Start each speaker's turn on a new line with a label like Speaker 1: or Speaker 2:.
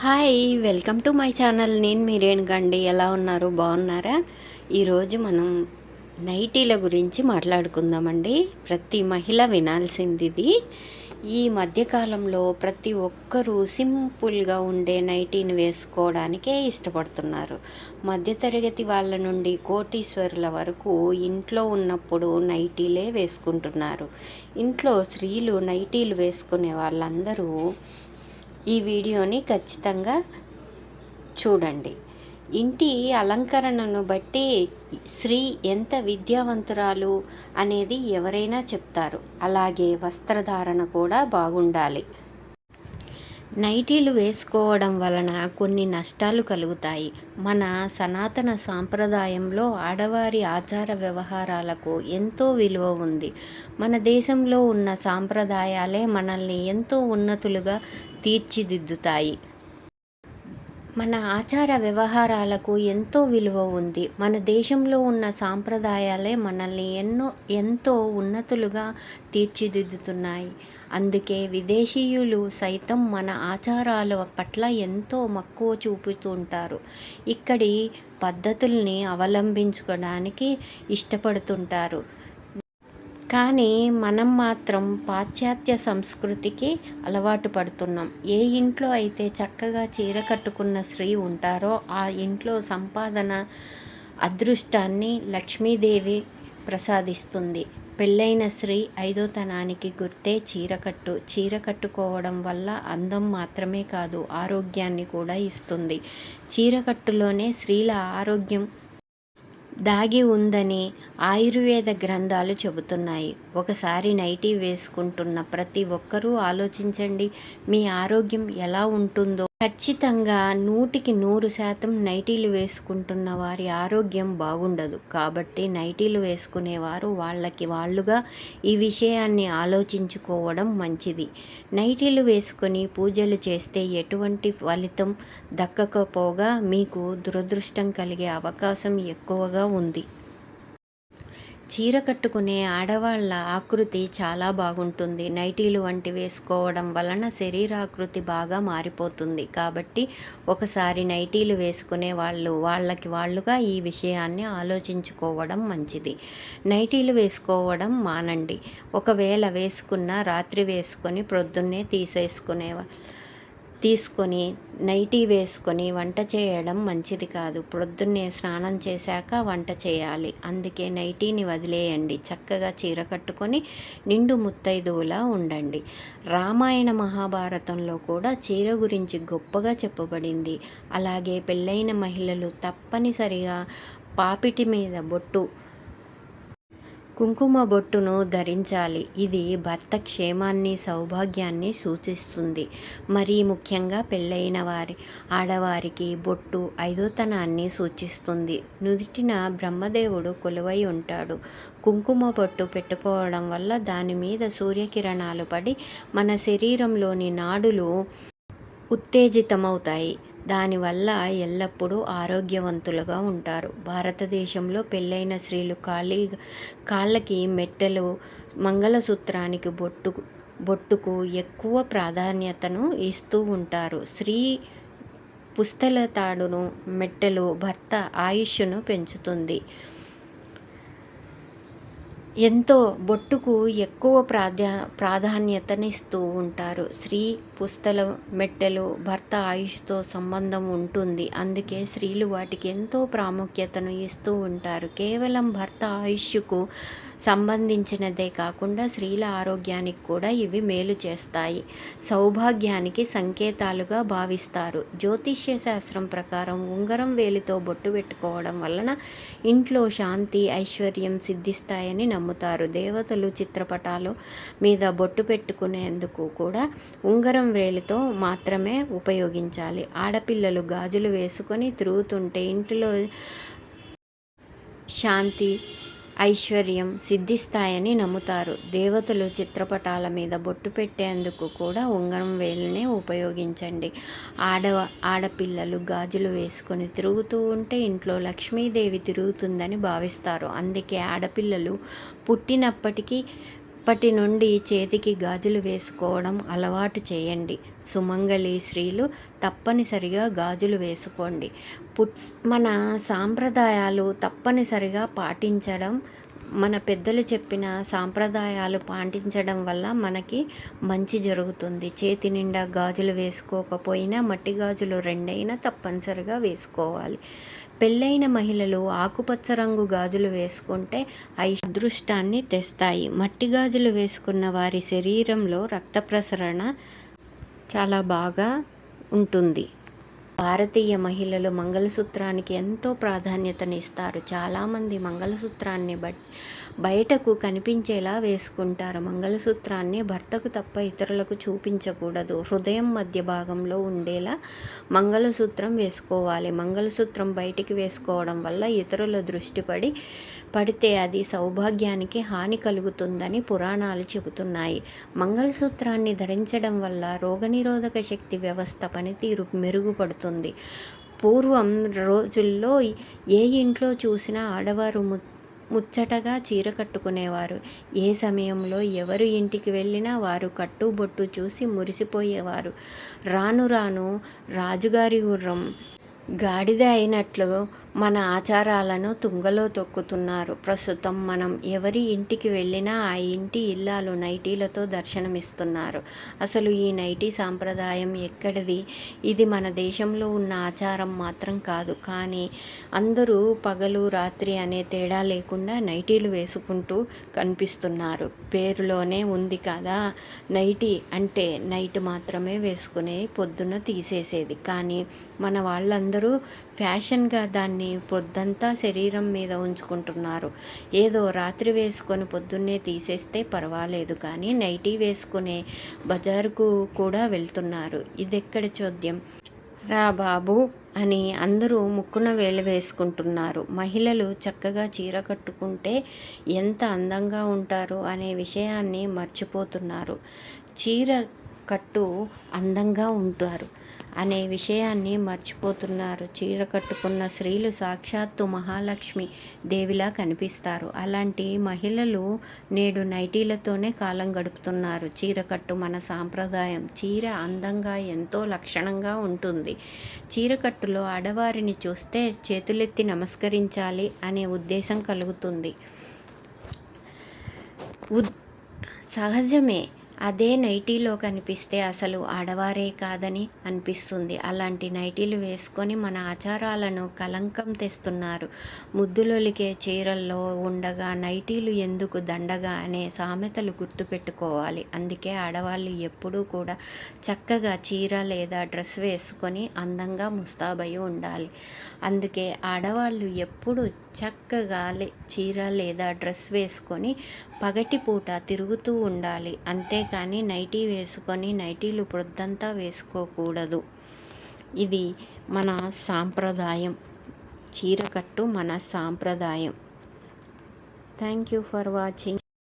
Speaker 1: Hi welcome to my channel. నేను మీరేనుగండి ఎలా ఉన్నారు? బాగున్నారా? ఈరోజు మనం నైటీల గురించి మాట్లాడుకుందామండి. ప్రతి మహిళ వినాల్సింది ఇది ఈ మధ్యకాలంలో ప్రతి ఒక్కరూ సింపుల్గా ఉండే నైటీని వేసుకోవడానికే ఇష్టపడుతున్నారు. మధ్యతరగతి వాళ్ళ నుండి కోటీశ్వరుల వరకు ఇంట్లో ఉన్నప్పుడు నైటీలే వేసుకుంటున్నారు. ఇంట్లో స్త్రీలు నైటీలు వేసుకునే వాళ్ళందరూ ఈ వీడియోని ఖచ్చితంగా చూడండి. ఇంటి అలంకరణను బట్టి స్త్రీ ఎంత విద్యావంతురాలు అనేది ఎవరైనా చెప్తారు. అలాగే వస్త్రధారణ కూడా బాగుండాలి. నైటీలు వేసుకోవడం వలన కొన్ని నష్టాలు కలుగుతాయి. మన సనాతన సాంప్రదాయంలో ఆడవారి ఆచార వ్యవహారాలకు ఎంతో విలువ ఉంది. మన దేశంలో ఉన్న సాంప్రదాయాలే మనల్ని ఎంతో ఉన్నతులుగా తీర్చిదిద్దుతాయి. మన ఆచార వ్యవహారాలకు ఎంతో విలువ ఉంది. మన దేశంలో ఉన్న సాంప్రదాయాలే మనల్ని ఎన్నో ఎంతో ఉన్నతులుగా తీర్చిదిద్దుతున్నాయి. అందుకే విదేశీయులు సైతం మన ఆచారాల పట్ల ఎంతో మక్కువ చూపుతుంటారు ఇక్కడి పద్ధతుల్ని అవలంబించుకోవడానికి ఇష్టపడుతుంటారు. కానీ మనం మాత్రం పాశ్చాత్య సంస్కృతికి అలవాటు పడుతున్నాం. ఏ ఇంట్లో అయితే చక్కగా చీర కట్టుకున్న స్త్రీ ఉంటారో ఆ ఇంట్లో సంపాదన అదృష్టాన్ని లక్ష్మీదేవి ప్రసాదిస్తుంది. పెళ్ళైన స్త్రీ ఐదోతనానికి గుర్తే చీరకట్టు చీర కట్టుకోవడం వల్ల అందం మాత్రమే కాదు ఆరోగ్యాన్ని కూడా ఇస్తుంది. చీరకట్టులోనే స్త్రీల ఆరోగ్యం దాగి ఉందని ఆయుర్వేద గ్రంథాలు చెబుతున్నాయి. ఒకసారి నైటీ వేసుకుంటున్న ప్రతి ఒక్కరూ ఆలోచించండి మీ ఆరోగ్యం ఎలా ఉంటుందో. ఖచ్చితంగా నూటికి నూరు శాతం నైటీలు వేసుకుంటున్న వారి ఆరోగ్యం బాగుండదు. కాబట్టి నైటీలు వేసుకునేవారు వాళ్ళకి వాళ్ళుగా ఈ విషయాన్ని ఆలోచించుకోవడం మంచిది. నైటీలు వేసుకొని పూజలు చేస్తే ఎటువంటి ఫలితం దక్కకపోగా మీకు దురదృష్టం కలిగే అవకాశం ఎక్కువగా ఉంది. చీర కట్టుకునే ఆడవాళ్ళ ఆకృతి చాలా బాగుంటుంది. నైటీలు వంటి వేసుకోవడం వలన శరీరాకృతి బాగా మారిపోతుంది. కాబట్టి ఒకసారి నైటీలు వేసుకునే వాళ్ళు వాళ్ళకి వాళ్ళుగా ఈ విషయాన్ని ఆలోచించుకోవడం మంచిది. నైటీలు వేసుకోవడం మానండి. ఒకవేళ వేసుకున్న రాత్రి వేసుకొని ప్రొద్దున్నే తీసేసుకునేవాళ్ళు తీసుకొని నైటీ వేసుకొని వంట చేయడం మంచిది కాదు. ప్రొద్దున్నే స్నానం చేశాక వంట చేయాలి. అందుకే నైటీని వదిలేయండి. చక్కగా చీర కట్టుకొని నిండు ముత్తైదువులా ఉండండి. రామాయణ మహాభారతంలో కూడా చీర గురించి గొప్పగా చెప్పబడింది. అలాగే పెళ్ళైన మహిళలు తప్పనిసరిగా పాపిటి మీద బొట్టు కుంకుమ బొట్టును ధరించాలి. ఇది భర్త క్షేమాన్ని సౌభాగ్యాన్ని సూచిస్తుంది. మరీ ముఖ్యంగా పెళ్ళైన వారి ఆడవారికి బొట్టు ఐదోతనాన్ని సూచిస్తుంది. నుదిటిన బ్రహ్మదేవుడు కొలువై ఉంటాడు. కుంకుమ బొట్టు పెట్టుకోవడం వల్ల దాని మీద సూర్యకిరణాలు పడి మన శరీరంలోని నాడులు ఉత్తేజితమవుతాయి. దానివల్ల ఎల్లప్పుడూ ఆరోగ్యవంతులుగా ఉంటారు. భారతదేశంలో పెళ్ళైన స్త్రీలు కాళీ కాళ్ళకి మెట్టెలు మంగళసూత్రానికి బొట్టు బొట్టుకు ఎక్కువ ప్రాధాన్యతను ఇస్తూ ఉంటారు. స్త్రీ పుస్తల తాడును మెట్టెలు భర్త ఆయుష్ను పెంచుతుంది. ఎంతో బొట్టుకు ఎక్కువ ప్రాధా ప్రాధాన్యతనిస్తూ ఉంటారు. స్త్రీ పుస్తల మెట్టెలు భర్త ఆయుష్తో సంబంధం ఉంటుంది. అందుకే స్త్రీలు వాటికి ఎంతో ప్రాముఖ్యతను ఇస్తూ ఉంటారు. కేవలం భర్త ఆయుష్కు సంబంధించినదే కాకుండా స్త్రీల ఆరోగ్యానికి కూడా ఇవి మేలు చేస్తాయి. సౌభాగ్యానికి సంకేతాలుగా భావిస్తారు. జ్యోతిష్య శాస్త్రం ప్రకారం ఉంగరం వేలితో బొట్టు పెట్టుకోవడం వలన ఇంట్లో శాంతి ఐశ్వర్యం సిద్ధిస్తాయని నమ్ముతారు. దేవతలు చిత్రపటాలు మీద బొట్టు పెట్టుకునేందుకు కూడా ఉంగరం వేలితో మాత్రమే ఉపయోగించాలి. ఆడపిల్లలు గాజులు వేసుకొని తిరుగుతుంటే ఇంటిలో శాంతి ఐశ్వర్యం సిద్ధిస్తాయని నమ్ముతారు. దేవతలు చిత్రపటాల మీద బొట్టు పెట్టేందుకు కూడా ఉంగరం వేలునే ఉపయోగించండి. ఆడ ఆడపిల్లలు గాజులు వేసుకొని తిరుగుతూ ఉంటే ఇంట్లో లక్ష్మీదేవి తిరుగుతుందని భావిస్తారు. అందుకే ఆడపిల్లలు పుట్టినప్పటికీ ఇప్పటి నుండి చేతికి గాజులు వేసుకోవడం అలవాటు చేయండి. సుమంగళి స్త్రీలు తప్పనిసరిగా గాజులు వేసుకోండి. పుట్ మన సాంప్రదాయాలు తప్పనిసరిగా పాటించడం మన పెద్దలు చెప్పిన సాంప్రదాయాలు పాటించడం వల్ల మనకి మంచి జరుగుతుంది. చేతి నిండా గాజులు వేసుకోకపోయినా మట్టి గాజులు రెండైనా తప్పనిసరిగా వేసుకోవాలి. పెళ్ళైన మహిళలు ఆకుపచ్చ రంగు గాజులు వేసుకుంటే అవి అదృష్టాన్ని తెస్తాయి. మట్టి గాజులు వేసుకున్న వారి శరీరంలో రక్త ప్రసరణ చాలా బాగా ఉంటుంది. భారతీయ మహిళలు మంగళసూత్రానికి ఎంతో ప్రాధాన్యతనిస్తారు. చాలామంది మంగళసూత్రాన్ని బట్ బయటకు కనిపించేలా వేసుకుంటారు. మంగళసూత్రాన్ని భర్తకు తప్ప ఇతరులకు చూపించకూడదు. హృదయం మధ్య భాగంలో ఉండేలా మంగళసూత్రం వేసుకోవాలి. మంగళసూత్రం బయటికి వేసుకోవడం వల్ల ఇతరుల దృష్టి పడి పడితే అది సౌభాగ్యానికి హాని కలుగుతుందని పురాణాలు చెబుతున్నాయి. మంగళసూత్రాన్ని ధరించడం వల్ల రోగనిరోధక శక్తి వ్యవస్థ పనితీరు మెరుగుపడుతుంది. పూర్వం రోజుల్లో ఏ ఇంట్లో చూసినా ఆడవారు ము ముచ్చటగా చీర కట్టుకునేవారు. ఏ సమయంలో ఎవరు ఇంటికి వెళ్ళినా వారు కట్టుబొట్టు చూసి మురిసిపోయేవారు. రాను రాను రాజుగారి గుర్రం గాడిద అయినట్లు మన ఆచారాలను తుంగలో తొక్కుతున్నారు. ప్రస్తుతం మనం ఎవరి ఇంటికి వెళ్ళినా ఆ ఇంటి ఇల్లాలు నైటీలతో దర్శనమిస్తున్నారు. అసలు ఈ నైటీ సాంప్రదాయం ఎక్కడిది? ఇది మన దేశంలో ఉన్న ఆచారం మాత్రం కాదు. కానీ అందరూ పగలు రాత్రి అనే తేడా లేకుండా నైటీలు వేసుకుంటూ కనిపిస్తున్నారు. పేరులోనే ఉంది కదా నైటీ అంటే నైట్ మాత్రమే వేసుకునే పొద్దున తీసేసేది. కానీ మన వాళ్ళందరూ అందరూ ఫ్యాషన్గా దాన్ని పొద్దంతా శరీరం మీద ఉంచుకుంటున్నారు. ఏదో రాత్రి వేసుకొని పొద్దున్నే తీసేస్తే పర్వాలేదు కానీ నైటీ వేసుకునే బజారుకు కూడా వెళ్తున్నారు. ఇది ఎక్కడ చోద్యం? రా బాబు అని అందరూ ముక్కున వేలు వేసుకుంటున్నారు. మహిళలు చక్కగా చీర కట్టుకుంటే ఎంత అందంగా ఉంటారు అనే విషయాన్ని మర్చిపోతున్నారు. చీర కట్టు అందంగా ఉంటారు. అనే విషయాన్ని మర్చిపోతున్నారు. చీర కట్టుకున్న స్త్రీలు సాక్షాత్తు మహాలక్ష్మి దేవిలా కనిపిస్తారు. అలాంటి మహిళలు నేడు నైటీలతోనే కాలం గడుపుతున్నారు. చీర కట్టు మన సాంప్రదాయం. చీర అందంగా ఎంతో లక్షణంగా ఉంటుంది. చీరకట్టులో ఆడవారిని చూస్తే చేతులెత్తి నమస్కరించాలి అనే ఉద్దేశం కలుగుతుంది. ఉద్ సహజమే. అదే నైటీలో కనిపిస్తే అసలు ఆడవారే కాదని అనిపిస్తుంది. అలాంటి నైటీలు వేసుకొని మన ఆచారాలను కలంకం తెస్తున్నారు. ముద్దులొలికే చీరల్లో ఉండగా నైటీలు ఎందుకు దండగా అనే సామెతలు గుర్తుపెట్టుకోవాలి. అందుకే ఆడవాళ్ళు ఎప్పుడూ కూడా చక్కగా చీర లేదా డ్రెస్ వేసుకొని అందంగా ముస్తాబయి ఉండాలి. అందుకే ఆడవాళ్ళు ఎప్పుడు చక్కగా చీర లేదా డ్రెస్ వేసుకొని పగటిపూట తిరుగుతూ ఉండాలి. అంతే కానీ నైటీ వేసుకొని నైటీలు ప్రొద్దంతా వేసుకోకూడదు. ఇది మన సాంప్రదాయం. చీరకట్టు మన సాంప్రదాయం. Thank you for watching.